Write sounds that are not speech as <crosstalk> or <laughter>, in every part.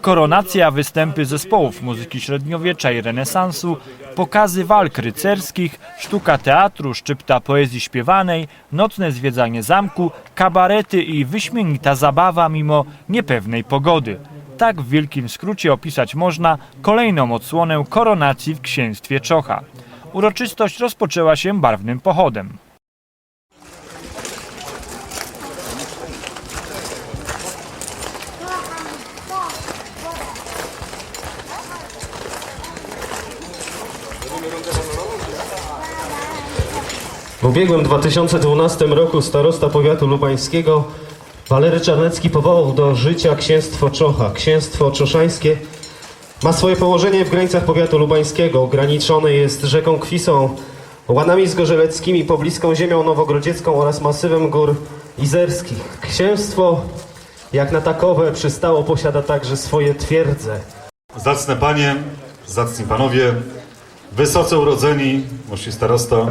Koronacja, występy zespołów muzyki średniowiecza i renesansu, pokazy walk rycerskich, sztuka teatru, szczypta poezji śpiewanej, nocne zwiedzanie zamku, kabarety i wyśmienita zabawa mimo niepewnej pogody. Tak w wielkim skrócie opisać można kolejną odsłonę koronacji w księstwie Czocha. Uroczystość rozpoczęła się barwnym pochodem. W ubiegłym 2012 roku starosta powiatu lubańskiego Walery Czarnecki powołał do życia księstwo Czocha. Księstwo czoszańskie ma swoje położenie w granicach powiatu lubańskiego. Ograniczone jest rzeką Kwisą, łanami zgorzeleckimi, pobliską ziemią nowogrodziecką oraz masywem gór izerskich. Księstwo, jak na takowe, przystało posiada także swoje twierdze. Zacne panie, zacni panowie, wysoce urodzeni, mości starosto,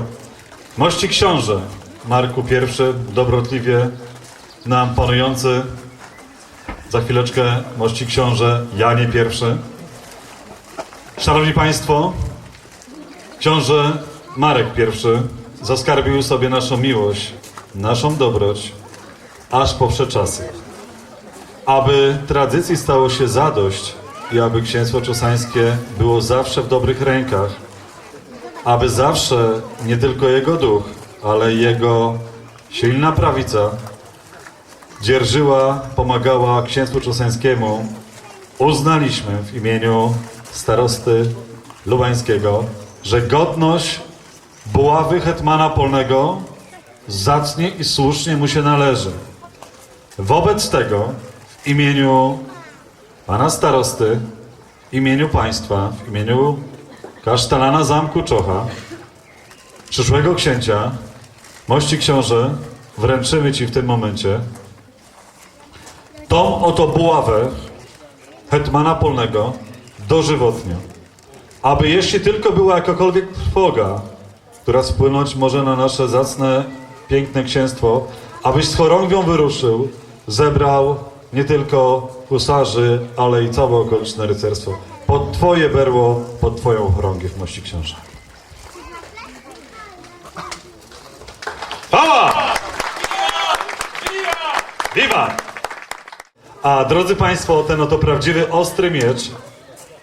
mości książę Marku I, dobrotliwie nam panujący, za chwileczkę mości książę Janie I. Szanowni państwo, książę Marek I zaskarbił sobie naszą miłość, naszą dobroć, aż po wsze czasy. Aby tradycji stało się zadość i aby księstwo czosańskie było zawsze w dobrych rękach, aby zawsze nie tylko jego duch, ale jego silna prawica dzierżyła, pomagała księstwu czosańskiemu, uznaliśmy w imieniu starosty lubańskiego, że godność buławy hetmana polnego zacnie i słusznie mu się należy. Wobec tego w imieniu pana starosty, w imieniu państwa, w imieniu kasztelana Zamku Czocha, przyszłego księcia, mości książę, wręczymy ci w tym momencie tą oto buławę hetmana polnego dożywotnio. Aby jeśli tylko była jakakolwiek trwoga, która spłynąć może na nasze zacne, piękne księstwo, abyś z chorągwią wyruszył, zebrał nie tylko husarzy, ale i całe okoliczne rycerstwo. Pod twoje berło, pod twoją chorągiew, mości książę. Pała! Wiwa! A drodzy Państwo, ten oto prawdziwy ostry miecz,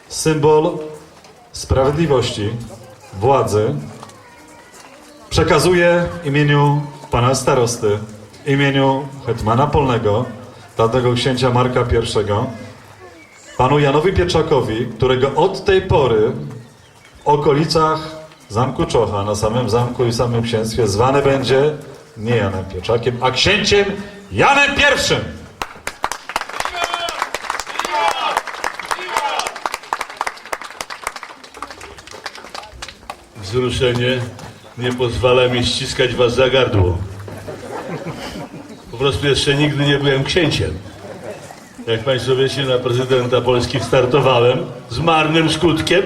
symbol sprawiedliwości, władzy, przekazuję w imieniu pana starosty, w imieniu hetmana polnego, tamtego księcia Marka I, panu Janowi Pieczakowi, którego od tej pory w okolicach Zamku Czocha, na samym zamku i samym księstwie, zwany będzie nie Janem Pieczakiem, a księciem Janem I. wzruszenie nie pozwala mi ściskać was za gardło. Po prostu jeszcze nigdy nie byłem księciem. Jak Państwo wiecie, na prezydenta Polski startowałem z marnym skutkiem,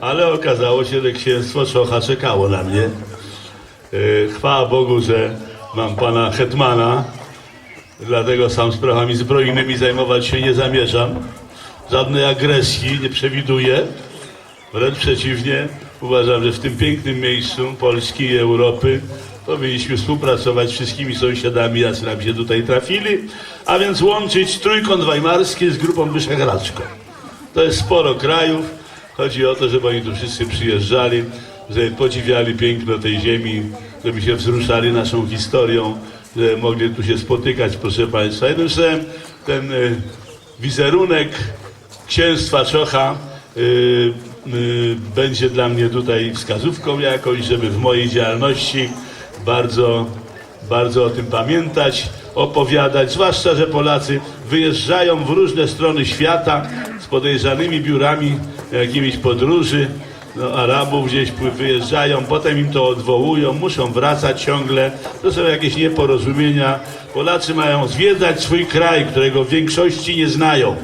ale okazało się, że księstwo Czocha czekało na mnie. E, Chwała Bogu, że mam pana Hetmana, dlatego sam sprawami zbrojnymi zajmować się nie zamierzam. Żadnej agresji nie przewiduję. Wręcz przeciwnie, uważam, że w tym pięknym miejscu Polski i Europy powinniśmy współpracować z wszystkimi sąsiadami, jacy nam się tutaj trafili, a więc łączyć trójkąt weimarski z grupą wyszehradzką. To jest sporo krajów. Chodzi o to, żeby oni tu wszyscy przyjeżdżali, żeby podziwiali piękno tej ziemi, żeby się wzruszali naszą historią, żeby mogli tu się spotykać, proszę Państwa. Jednym słowem, ten y, wizerunek księstwa Czocha y, y, będzie dla mnie tutaj wskazówką jakąś, żeby w mojej działalności bardzo, bardzo o tym pamiętać, opowiadać, zwłaszcza, że Polacy wyjeżdżają w różne strony świata z podejrzanymi biurami jakimiś podróży, no, Arabów gdzieś wyjeżdżają, potem im to odwołują, muszą wracać ciągle. To są jakieś nieporozumienia. Polacy mają zwiedzać swój kraj, którego w większości nie znają.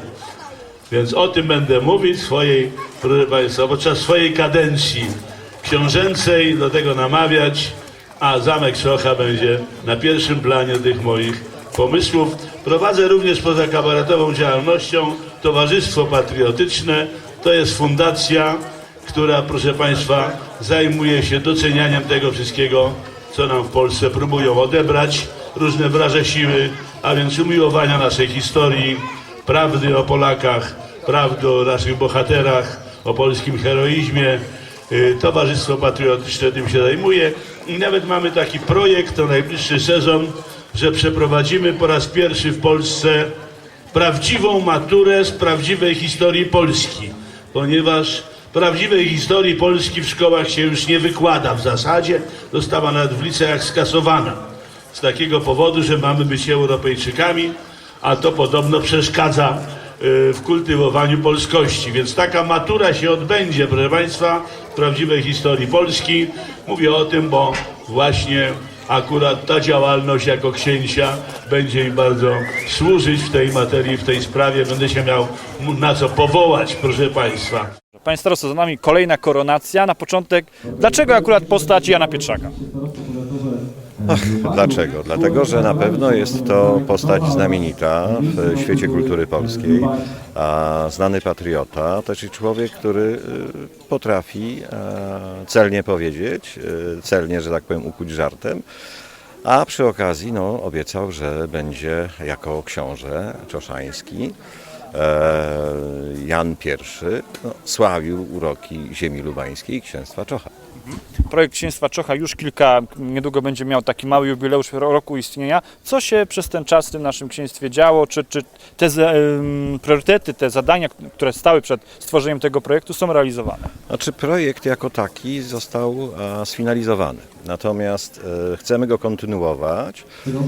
Więc o tym będę mówić swojej, proszę Państwa, podczas swojej kadencji książęcej do tego namawiać, a Zamek Socha będzie na pierwszym planie tych moich pomysłów. Prowadzę również poza kabaretową działalnością Towarzystwo Patriotyczne. To jest fundacja, która, proszę Państwa, zajmuje się docenianiem tego wszystkiego, co nam w Polsce próbują odebrać różne wraże siły, a więc umiłowania naszej historii, prawdy o Polakach, prawdy o naszych bohaterach, o polskim heroizmie. Y, Towarzystwo Patriotyczne tym się zajmuje i nawet mamy taki projekt na najbliższy sezon, że przeprowadzimy po raz pierwszy w Polsce prawdziwą maturę z prawdziwej historii Polski, ponieważ prawdziwej historii Polski w szkołach się już nie wykłada w zasadzie, została nawet w liceach skasowana. Z takiego powodu, że mamy być Europejczykami, a to podobno przeszkadza y, w kultywowaniu polskości. Więc taka matura się odbędzie, proszę Państwa, prawdziwej historii Polski. Mówię o tym, bo właśnie akurat ta działalność jako księcia będzie mi bardzo służyć w tej materii, w tej sprawie. Będę się miał na co powołać, proszę Państwa. Panie starosto, za nami kolejna koronacja. Na początek, dlaczego akurat postać Jana Pietrzaka? Dlaczego? Dlatego, że na pewno jest to postać znamienita w świecie kultury polskiej, a znany patriota, też i człowiek, który y, potrafi e, celnie powiedzieć, y, celnie, że tak powiem, ukuć żartem, a przy okazji no, obiecał, że będzie jako książę czoszański e, Jan I no, sławił uroki ziemi lubańskiej i księstwa Czocha. Projekt Księstwa Czocha już kilka, niedługo będzie miał taki mały jubileusz roku istnienia. Co się przez ten czas w tym naszym księstwie działo? Czy, czy te em, priorytety, te zadania, które stały przed stworzeniem tego projektu są realizowane? Znaczy projekt jako taki został a, sfinalizowany. Natomiast e, chcemy go kontynuować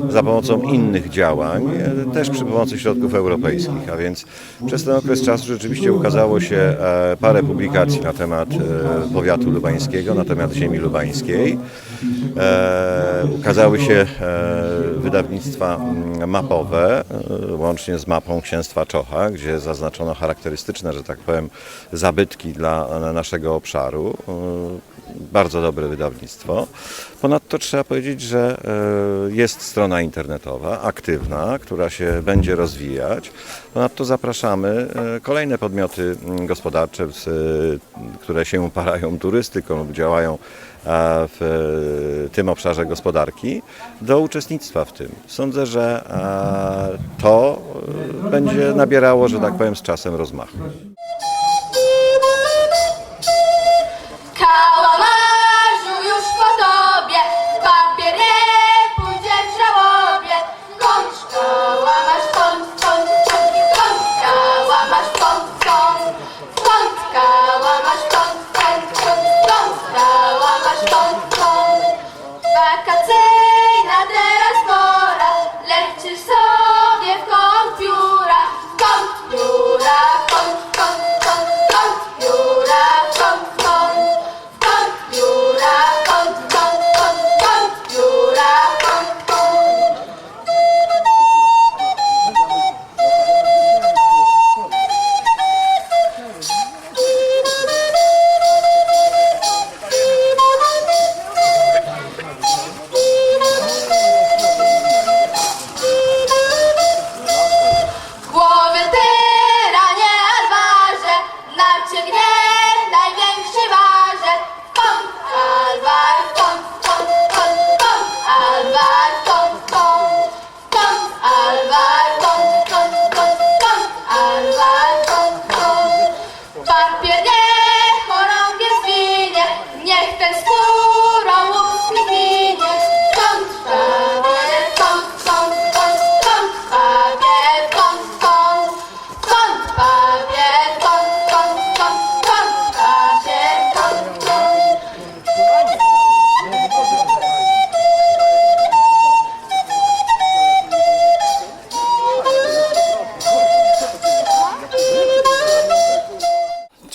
za pomocą innych działań, e, też przy pomocy środków europejskich. A więc przez ten okres czasu rzeczywiście ukazało się e, parę publikacji na temat e, powiatu lubańskiego, na temat ziemi lubańskiej. E, ukazały się e, wydawnictwa mm, mapowe, e, łącznie z mapą Księstwa Czocha, gdzie zaznaczono charakterystyczne, że tak powiem, zabytki dla naszego obszaru. E, Bardzo dobre wydawnictwo. Ponadto trzeba powiedzieć, że e, jest strona internetowa, aktywna, która się będzie rozwijać. Ponadto zapraszamy e, kolejne podmioty mm, gospodarcze, e, które się parają turystyką lub działają w e, tym obszarze gospodarki do uczestnictwa w tym. Sądzę, że to będzie nabierało, że tak powiem, z czasem rozmachu.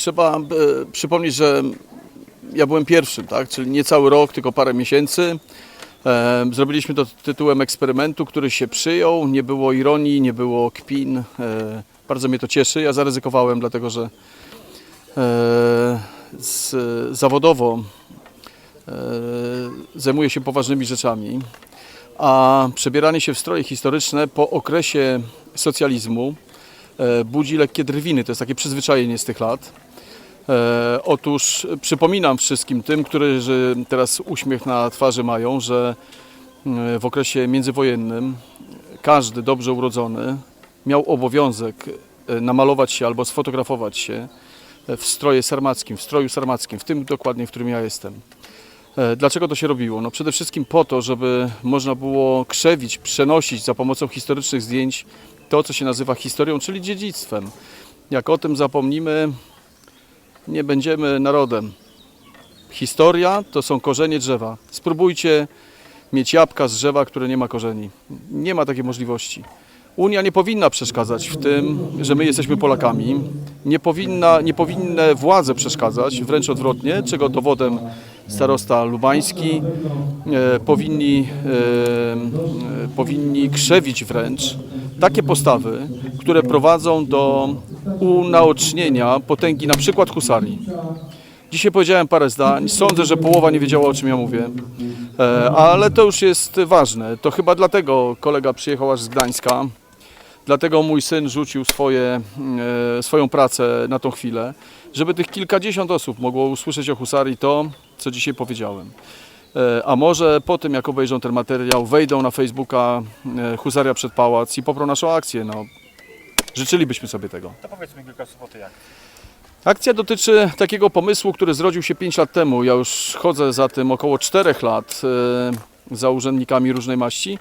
Trzeba e, przypomnieć, że ja byłem pierwszym, tak? czyli nie cały rok, tylko parę miesięcy. E, zrobiliśmy to tytułem eksperymentu, który się przyjął. Nie było ironii, nie było kpin. E, bardzo mnie to cieszy. Ja zaryzykowałem, dlatego że z, zawodowo zajmuję się poważnymi rzeczami. a przebieranie się w stroje historyczne po okresie socjalizmu budzi lekkie drwiny. To jest takie przyzwyczajenie z tych lat. E, Otóż przypominam wszystkim tym, którzy teraz uśmiech na twarzy mają, że e, w okresie międzywojennym każdy dobrze urodzony miał obowiązek e, namalować się albo sfotografować się w stroje sarmackim, w stroju sarmackim, w tym dokładnie, w którym ja jestem. E, Dlaczego to się robiło? No przede wszystkim po to, żeby można było krzewić, przenosić za pomocą historycznych zdjęć to, co się nazywa historią, czyli dziedzictwem. Jak o tym zapomnimy, nie będziemy narodem. Historia to są korzenie drzewa. Spróbujcie mieć jabłka z drzewa, które nie ma korzeni. Nie ma takiej możliwości. Unia nie powinna przeszkadzać w tym, że my jesteśmy Polakami. Nie, powinna, nie powinny władze przeszkadzać, wręcz odwrotnie, czego dowodem starosta lubański. E, powinni, e, e, powinni krzewić wręcz takie postawy, które prowadzą do unaocznienia potęgi na przykład husarii. Dzisiaj powiedziałem parę zdań. Sądzę, że połowa nie wiedziała o czym ja mówię. E, ale to już jest ważne. To chyba dlatego kolega przyjechał aż z Gdańska. Dlatego mój syn rzucił swoje, e, swoją pracę na tą chwilę, żeby tych kilkadziesiąt osób mogło usłyszeć o husarii to, co dzisiaj powiedziałem. E, A może po tym, jak obejrzą ten materiał, wejdą na Facebooka Husaria przed Pałac i poprą naszą akcję. No, życzylibyśmy sobie tego. To powiedzmy kilka słów o tej akcji. Akcja dotyczy takiego pomysłu, który zrodził się 5 lat temu. Ja już chodzę za tym około 4 lat e, za urzędnikami różnej maści.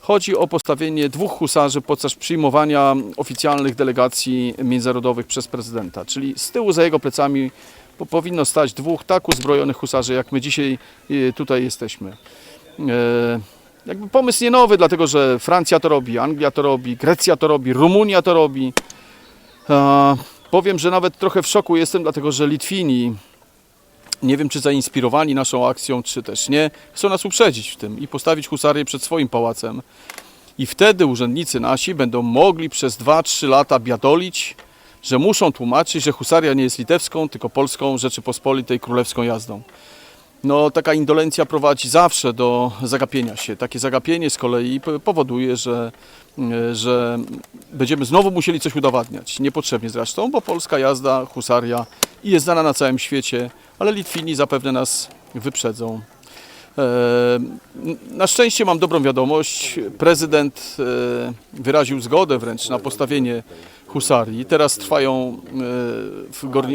Chodzi o postawienie dwóch husarzy podczas przyjmowania oficjalnych delegacji międzynarodowych przez prezydenta. Czyli z tyłu za jego plecami po, powinno stać dwóch tak uzbrojonych husarzy, jak my dzisiaj e, tutaj jesteśmy. E, Jakby pomysł nie nowy, dlatego że Francja to robi, Anglia to robi, Grecja to robi, Rumunia to robi. E, Powiem, że nawet trochę w szoku jestem, dlatego że Litwini, nie wiem czy zainspirowani naszą akcją, czy też nie, chcą nas uprzedzić w tym i postawić husarię przed swoim pałacem. I wtedy urzędnicy nasi będą mogli przez 2-3 lata biadolić, że muszą tłumaczyć, że husaria nie jest litewską, tylko polską Rzeczypospolitej królewską jazdą. No, taka indolencja prowadzi zawsze do zagapienia się. Takie zagapienie z kolei powoduje, że, e, że będziemy znowu musieli coś udowadniać. Niepotrzebnie zresztą, bo polska jazda, husaria jest znana na całym świecie, ale Litwini zapewne nas wyprzedzą. E, Na szczęście mam dobrą wiadomość. Prezydent e, wyraził zgodę wręcz na postawienie husarii. Teraz trwają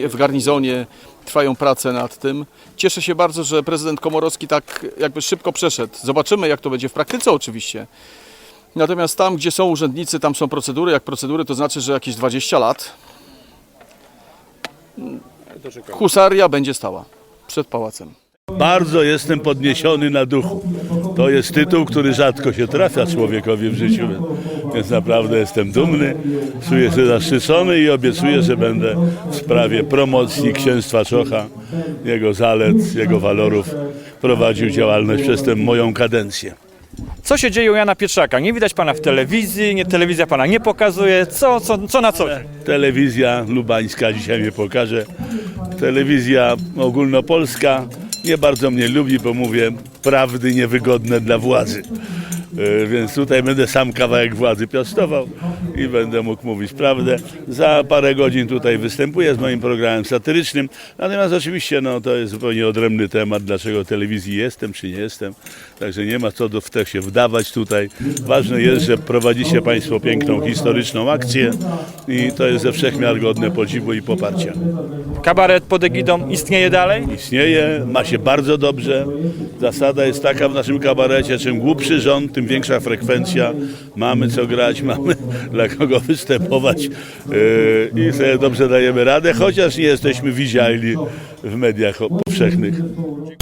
e, w garnizonie trwają prace nad tym. Cieszę się bardzo, że prezydent Komorowski tak jakby szybko przeszedł. Zobaczymy, jak to będzie w praktyce oczywiście. Natomiast tam, gdzie są urzędnicy, tam są procedury. Jak procedury, to znaczy, że jakieś 20 lat husaria będzie stała przed pałacem. Bardzo jestem podniesiony na duchu. To jest tytuł, który rzadko się trafia człowiekowi w życiu, więc naprawdę jestem dumny, czuję się zaszczycony i obiecuję, że będę w sprawie promocji księstwa Czocha, jego zalet, jego walorów prowadził działalność przez tę moją kadencję. Co się dzieje u Jana Pietrzaka? Nie widać pana w telewizji, nie, telewizja pana nie pokazuje. Co, co, co na co dzień? Telewizja lubańska dzisiaj mnie pokaże. Telewizja ogólnopolska nie bardzo mnie lubi, bo mówię prawdy niewygodne dla władzy. E, Więc tutaj będę sam kawałek władzy piastował i będę mógł mówić prawdę. Za parę godzin tutaj występuję z moim programem satyrycznym. Natomiast oczywiście no, to jest zupełnie odrębny temat, dlaczego telewizji jestem czy nie jestem. Także nie ma co do w to się wdawać tutaj. Ważne jest, że prowadzicie Państwo piękną historyczną akcję i to jest ze wszechmiar godne podziwu i poparcia. Kabaret pod egidą istnieje dalej? Istnieje, ma się bardzo dobrze. Zasada jest taka w naszym kabarecie, czym głupszy rząd, tym większa frekwencja. Mamy co grać, <laughs> mamy dla kogo występować yy, i sobie dobrze dajemy radę, chociaż nie jesteśmy widzialni w mediach powszechnych.